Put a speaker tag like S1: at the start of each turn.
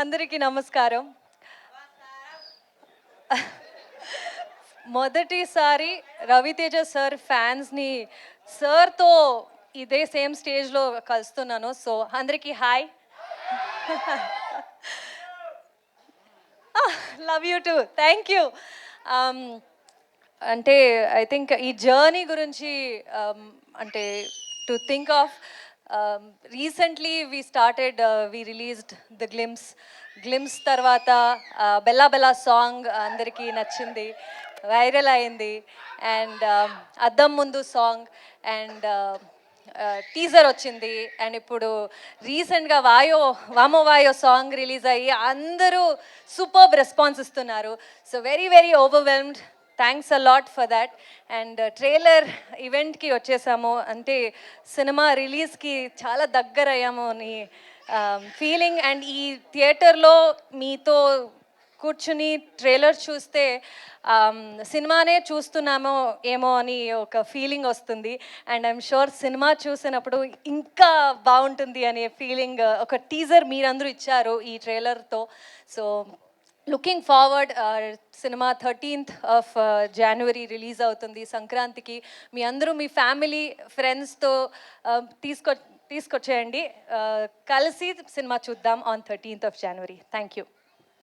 S1: అందరికీ నమస్కారం. మొదటిసారి రవితేజ సార్ ఫ్యాన్స్ని సార్తో ఇదే సేమ్ స్టేజ్లో కలుస్తున్నాను. సో అందరికీ hi. Love you too thank you అంటే ఐ థింక్ ఈ జర్నీ గురించి um, అంటే to think of recently we started we released the glimpse glimpse తర్వాత uh, బెల్లా బెల్లా సాంగ్ అందరికీ నచ్చింది వైరల్ అయింది. అండ్ um, అద్దం ముందు సాంగ్ అండ్ టీజర్ వచ్చింది. అండ్ ఇప్పుడు రీసెంట్గా వాయో వామో వాయో సాంగ్ రిలీజ్ అయ్యి అందరూ సూపర్బ్ రెస్పాన్స్ ఇస్తున్నారు. So very very overwhelmed thanks a lot for that and trailer ఈవెంట్కి వచ్చేసాము. అంటే సినిమా రిలీజ్కి చాలా దగ్గర అయ్యాము అని um, ఫీలింగ్ అండ్ ఈ థియేటర్లో మీతో కూర్చుని ట్రైలర్ చూస్తే um, సినిమానే చూస్తున్నామో ఏమో అని ఒక ఫీలింగ్ వస్తుంది. అండ్ ఐఎమ్ షూర్ సినిమా చూసినప్పుడు ఇంకా బాగుంటుంది అనే ఫీలింగ్ uh, ఒక టీజర్ మీరందరూ ఇచ్చారు ఈ ట్రైలర్తో so looking forward cinema thirteenth of January release అవుతుంది. సంక్రాంతికి మీ అందరూ మీ ఫ్యామిలీ ఫ్రెండ్స్తో uh, తీసుకొ తీసుకొచ్చేయండి. Uh, కలిసి సినిమా చూద్దాం on thirteenth of January thank you